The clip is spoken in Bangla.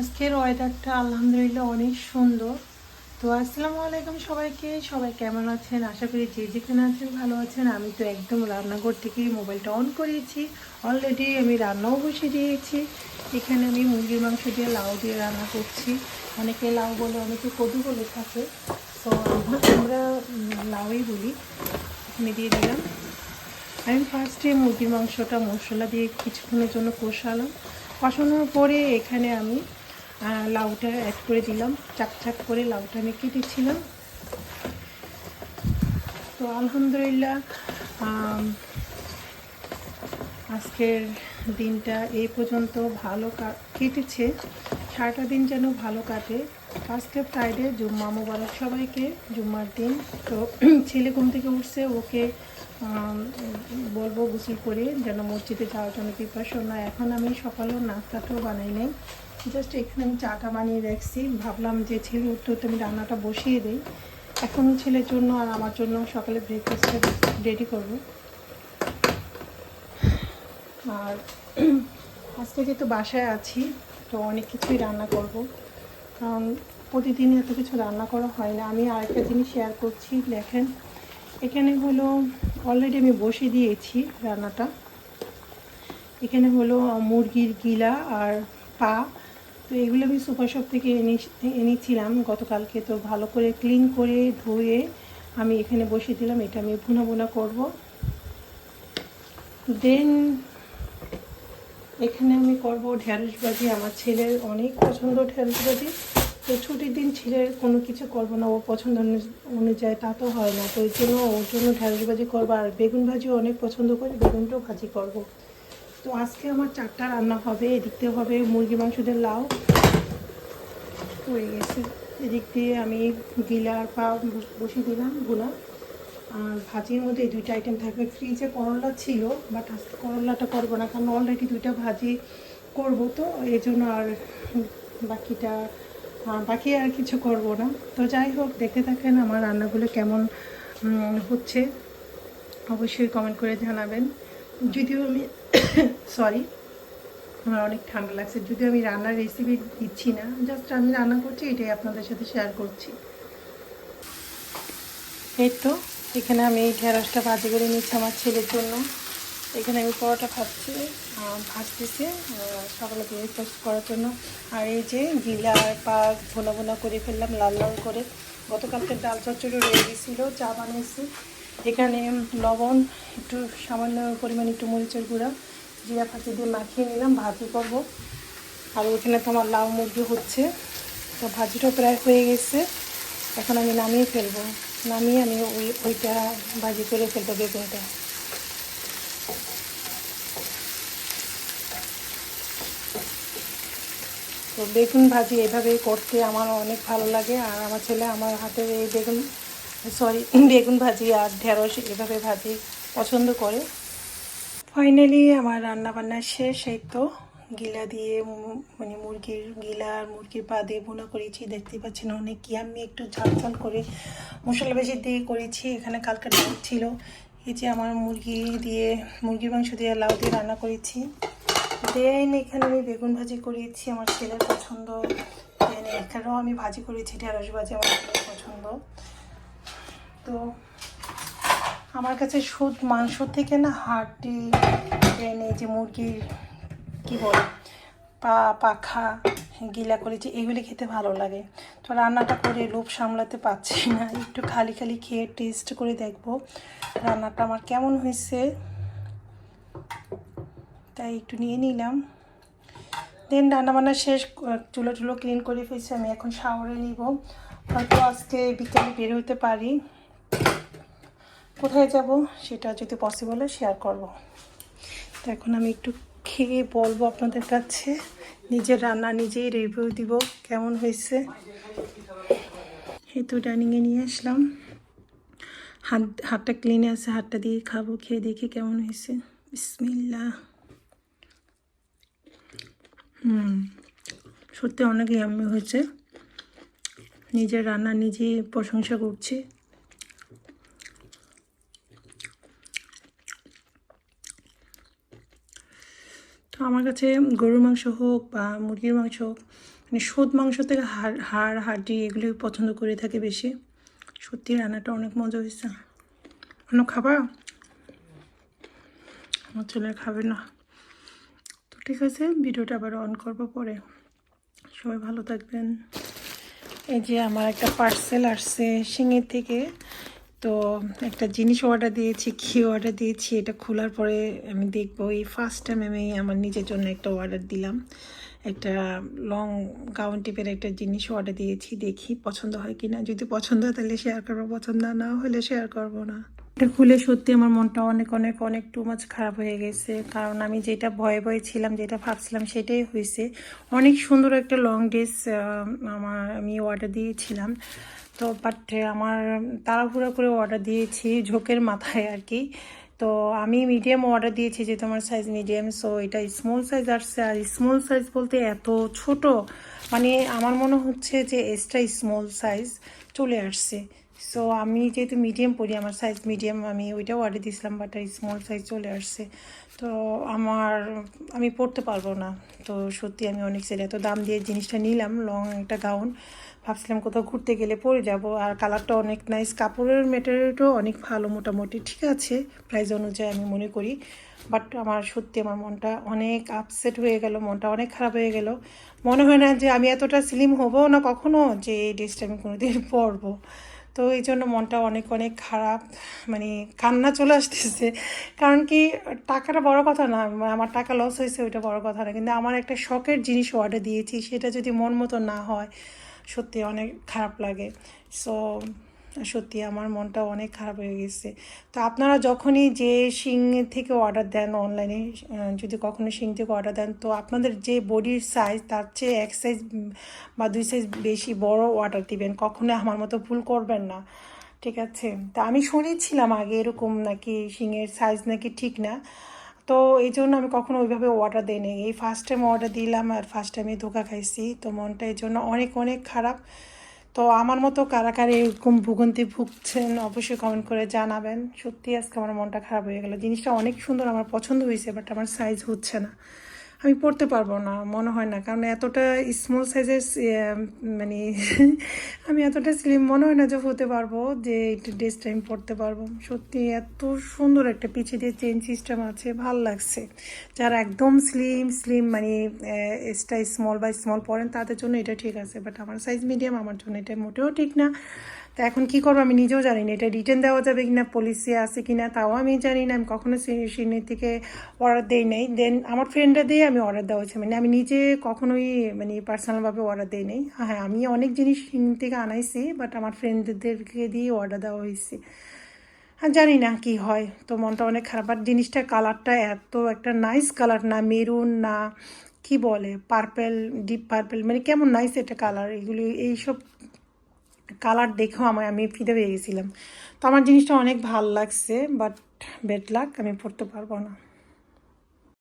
আজকের ওয়েদারটা আলহামদুলিল্লাহ অনেক সুন্দর। তো আসসালামু আলাইকুম সবাইকে, সবাই কেমন আছেন? আশা করি যে যেখানে আছেন ভালো আছেন। আমি তো একদম রান্নাঘর থেকে মোবাইলটা অন করিয়েছি। অলরেডি আমি রান্নাও বসিয়ে দিয়েছি। এখানে আমি মুরগির মাংস দিয়ে লাউ দিয়ে রান্না করছি। অনেকে লাউ বলে, অনেকে কদু বলে থাকে। তো আমরা লাউই বলি। এখানে দিয়ে দিলাম। আমি ফার্স্টে মুরগির মাংসটা মশলা দিয়ে কিছুক্ষণের জন্য কষালাম। কষানোর পরে এখানে আমি লাউটা অ্যাড করে দিলাম। চাক চাক করে লাউটা আমি কেটেছিলাম তো আলহামদুলিল্লাহ আজকের দিনটা এই পর্যন্ত ভালো কেটেছে। সারাটা দিন যেন ভালো কাটে। ফার্স্টে ফ্রাইডে জুম্মা মোবারক সবাইকে, জুম্মার দিন। তো ছেলে ঘুম থেকে উঠছে, ওকে বলব গোসল করে, যেন মসজিদে যাওয়ার জন্য প্রিপারেশন না। এখন আমি সকালেও নাস্তাটাও বানাই নাই। জাস্ট এখানে আমি চাটা বানিয়ে রাখছি। ভাবলাম যে ছেলে উঠতে উঠতে আমি রান্নাটা বসিয়ে দিই। এখন ছেলের জন্য আর আমার জন্য সকালে ব্রেকফাস্টটা রেডি করব। আর আজকে যেহেতু বাসায় আছি, তো অনেক কিছুই রান্না করব। কারণ প্রতিদিন এত কিছু রান্না করা হয় না। আমি আরেকটা জিনিস শেয়ার করছি, দেখেন। এখানে হলো অলরেডি আমি বসিয়ে দিয়েছি রান্নাটা। এখানে হলো, মুরগির গিলা আর পা। তো এগুলো আমি সুপার শপ থেকে এনে এনেছিলাম। গতকালকে তো ভালো করে ক্লিন করে ধুয়ে আমি এখানে বসিয়ে দিলাম। এটা আমি ভুনা ভুনা করব। দেন এখানে আমি করব ঢ্যাঁড়স ভাজি। আমার ছেলের অনেক পছন্দ ঢ্যাঁড়স ভাজি। তো ছুটির দিন ছেলের কোনো কিছু করব না। ও পছন্দ অনুযায়ী তা তো হয় না। তো ওই জন্য ওর জন্য ঢ্যাঁড়স ভাজি করব। আর বেগুন ভাজিও অনেক পছন্দ করে। বেগুনটাও ভাজি করব। তো আজকে আমার চারটা রান্না হবে, এদিক দিয়ে হবে মুরগি, মাংস, দিয়ে লাউ। হয়ে গেছে। এদিক দিয়ে আমি গিলা আর পা বস- বসিয়ে দিলাম ভুনা আর ভাজির মধ্যে এই দুইটা আইটেম থাকবে। ফ্রিজে করলা ছিল বাট আজকে করলাটা করব না, কারণ অলরেডি দুইটা ভাজি করব তো, এই জন্য আর বাকিটা বাকি আর কিছু করব না। তো যাই হোক, দেখতে থাকেন আমার রান্নাগুলো কেমন হচ্ছে। অবশ্যই কমেন্ট করে জানাবেন। যদিও আমি সরি আমার অনেক ঠান্ডা লাগছে। যদিও আমি রান্নার রেসিপি দিচ্ছি না জাস্ট আমি রান্না করছি এটাই আপনাদের সাথে শেয়ার করছি। এই তো এখানে আমি এই ঢেঁড়সটা ভাজি করে নিচ্ছি আমার ছেলের জন্য। এখানে আমি পরোটা আহ, ভাজতেছি সকালে ব্রেকফাস্ট করার জন্য। আর এই যে গিলা পাক ভোনা ভোনা করে ফেললাম লাল লাল করে। গতকালকে ডাল চচ্চড়ি রয়ে গেছিল চা বানিয়েছি। এখানে লবণ, একটু সামান্য পরিমাণ একটু মরিচের গুঁড়া, জিরা ফাঁকি দিয়ে মাখিয়ে নিলাম, ভাজি করব। আর ওখানে তো আমার লাউ মুরগি হচ্ছে, তো ভাজিটাও প্রায় হয়ে গেছে। এখন আমি নামিয়ে ফেলব। নামিয়ে আমি ওই, ওইটা ভাজি করে ফেলব বেগুনটা। তো বেগুন ভাজি এভাবে করতে আমার অনেক ভালো লাগে, আর আমার ছেলে আমার হাতের এই বেগুন সরি, বেগুন ভাজি আর ঢেঁড়স এভাবে ভাজি পছন্দ করে। ফাইনালি আমার রান্না বান্না শেষ, এই তো। গিলা দিয়ে মানে মুরগির গিলা আর মুরগির পা দিয়ে বোনা করেছি। দেখতে পাচ্ছেন অনেক কি আমি একটু ঝাল ঝাল করে মশলা বেশি দিয়ে করেছি। এখানে কালকে ডাল ছিল। এই যে আমার মুরগি দিয়ে, মুরগির মাংস দিয়ে লাউ দিয়ে রান্না করেছি। দেন এখানে আমি বেগুন ভাজি করেছি। আমার ছেলের পছন্দ। দেন এখানেও আমি ভাজি করেছি। ঢেঁড়স ভাজি আমার ছেলের পছন্দ। তো আমার কাছে সুদ, মাংস থেকে না দেন এই যে মুরগির কি বলে, পা, পাখা, গিলা করেছি এগুলি খেতে ভালো লাগে। তো রান্নাটা করে লোভ সামলাতে পারছি না। একটু খালি খালি খেয়ে টেস্ট করে দেখব রান্নাটা আমার কেমন হয়েছে। তাই একটু নিয়ে নিলাম। দেন রান্নাবান্না শেষ, চুলো টুলো ক্লিন করে ফেলছি, আমি এখন শাওয়ারে নিব। হয়তো আজকে বিকেলে বের হতে পারি। কোথায় যাব সেটা যদি পসিবল হয় শেয়ার করব। তো এখন আমি একটু খেয়ে বলব আপনাদের কাছে। নিজের রান্না নিজেই রিভিউ দিব, কেমন হয়েছে? এই তো ডাইনিংয়ে নিয়ে আসলাম। হাত, হাতটা ক্লিনে আছে, হাতটা দিয়ে খাব, খেয়ে দেখি কেমন হয়েছে। বিসমিল্লা হুম, সত্যি অনেক ইয়াম্মি হয়েছে। নিজের রান্না নিজেই প্রশংসা করছি তো আমার কাছে গরুর মাংস হোক বা মুরগির মাংস হোক মানে সোদ মাংস থেকে হাড় হাড়, হাড্ডি এগুলি পছন্দ করে থাকে বেশি। সত্যি রান্নাটা অনেক মজা হয়েছে। অন্য খাবার আমার ছেলে খাবে না। তো ঠিক আছে, ভিডিওটা আবার অন করব পরে। সবাই ভালো থাকবেন। এই যে আমার একটা পার্সেল আসছে সিঙ্গির থেকে। তো একটা জিনিস অর্ডার দিয়েছি কি অর্ডার দিয়েছি, এটা খোলার পরে আমি দেখব। এই ফার্স্ট টাইম আমি আমার নিজের জন্য একটা অর্ডার দিলাম। একটা লং গাউন টিপের একটা জিনিস অর্ডার দিয়েছি, দেখি পছন্দ হয় কি না যদি পছন্দ হয় তাহলে শেয়ার করব, পছন্দ না হলে শেয়ার করব না। এটা খুলে সত্যি আমার মনটা অনেক অনেক অনেক টু মাছ খারাপ হয়ে গেছে। কারণ আমি যেটা ভয়ে ভয়ে ছিলাম, যেটা ভাবছিলাম সেটাই হয়েছে। অনেক সুন্দর একটা লং ড্রেস আমার আমি অর্ডার দিয়েছিলাম। তো বাট আমার তাড়াহুড়া করে অর্ডার দিয়েছি ঝোঁকের মাথায় আর কি। তো, আমি মিডিয়াম অর্ডার দিয়েছি যে তোমার সাইজ মিডিয়াম সো এটা স্মল সাইজ আসছে আর স্মল সাইজ বলতে এত ছোট। মানে আমার মনে হচ্ছে যে এক্সট্রা স্মল সাইজ চলে আসছে। সো আমি যেহেতু মিডিয়াম পরি আমার সাইজ মিডিয়াম আমি ওইটাও অর্ডার দিয়েছিলাম বাট স্মল সাইজ চলে আসছে। তো আমার, আমি পড়তে পারব না। তো সত্যি আমি অনেক সেটা এত দাম দিয়ে জিনিসটা নিলাম লং একটা গাউন ভাবছিলাম কোথাও ঘুরতে গেলে পরে যাব। আর কালারটা অনেক নাইস কাপড়ের মেটেরিয়ালটাও অনেক ভালো মোটামুটি, ঠিক আছে প্রাইস অনুযায়ী আমি মনে করি। বাট আমার সত্যি আমার মনটা অনেক আপসেট হয়ে গেল, মনটা অনেক খারাপ হয়ে গেল। মনে হয় না যে আমি এতটা স্লিম হব না কখনো যে এই ড্রেসটা আমি কোনোদিন পরবো। তো এই জন্য মনটা অনেক অনেক খারাপ মানে কান্না চলে আসতেছে। কারণ কি, টাকাটা বড় কথা না আমার টাকা লস হয়েছে ওইটা বড় কথা না। কিন্তু আমার একটা শখের জিনিস অর্ডার দিয়েছি, সেটা যদি মন মতো না হয় সত্যি অনেক খারাপ লাগে। সো সত্যি আমার মনটা অনেক খারাপ হয়ে গেছে। তো আপনারা যখনই যে শিং থেকে অর্ডার দেন অনলাইনে যদি কখনো শিং থেকে অর্ডার দেন, তো আপনাদের যে বডির সাইজ তার চেয়ে এক সাইজ বা দুই সাইজ বেশি বড় অর্ডার দিবেন। কখনো আমার মতো ভুল করবেন না। ঠিক আছে? তা আমি শুনেছিলাম আগে এরকম নাকি শিঙের সাইজ নাকি ঠিক না। তো এই জন্য আমি কখনো ওইভাবে অর্ডার দিইনি। এই ফার্স্ট টাইম অর্ডার দিলাম আর ফার্স্ট টাইমে ধোকা খাইছি। তো মনটা এই জন্য অনেক অনেক খারাপ। তো আমার মতো কারা কারা এরকম ভুগন্তি ভুগছেন অবশ্যই কমেন্ট করে জানাবেন। সত্যি আজকে আমার মনটা খারাপ হয়ে গেল। জিনিসটা অনেক সুন্দর, আমার পছন্দ হয়েছে বাট আমার সাইজ হচ্ছে না। আমি পড়তে পারব না, মনে হয় না। কারণ এতটা স্মল সাইজের মানে আমি এতটা স্লিম মনে হয় না যে হতে পারব, যে একটু ড্রেসটা আমি পড়তে পারব। সত্যি এত সুন্দর একটা পিছিয়ে দিয়ে চেন সিস্টেম আছে, ভালো লাগছে। যারা একদম স্লিম স্লিম মানে এসটা স্মল বা স্মল পরেন তাদের জন্য এটা ঠিক আছে। বাট আমার সাইজ মিডিয়াম আমার জন্য এটা মোটেও ঠিক না। তা এখন কী করব? আমি নিজেও জানি না। এটা রিটার্ন দেওয়া যাবে কিনা? পলিসি আছে কিনা? তাও আমি জানি না। আমি কখনো সিনির থেকে অর্ডার দিই নাই। দেন আমার ফ্রেন্ডরা দিয়ে আমি অর্ডার দেওয়া হয়েছে। মানে আমি নিজে কখনোই মানে পার্সোনালভাবে অর্ডার দিই নাই। হ্যাঁ আমি অনেক জিনিস সিন থেকে আনাইছি বাট আমার ফ্রেন্ডদেরকে দিয়ে অর্ডার দেওয়া হয়েছে। জানি না কি হয়। তো মনটা অনেক খারাপ। আর জিনিসটা কালারটা এত একটা নাইস কালার না। মেরুন না, কি বলে? পার্পেল ডিপ পার্পেল মানে কেমন নাইস একটা কালার এগুলি এইসব কালার দেখেও আমার আমি ফিদে পেয়ে গেছিলাম। তো আমার জিনিসটা অনেক ভালো লাগছে বাট বেড লাক আমি পড়তে পারব না।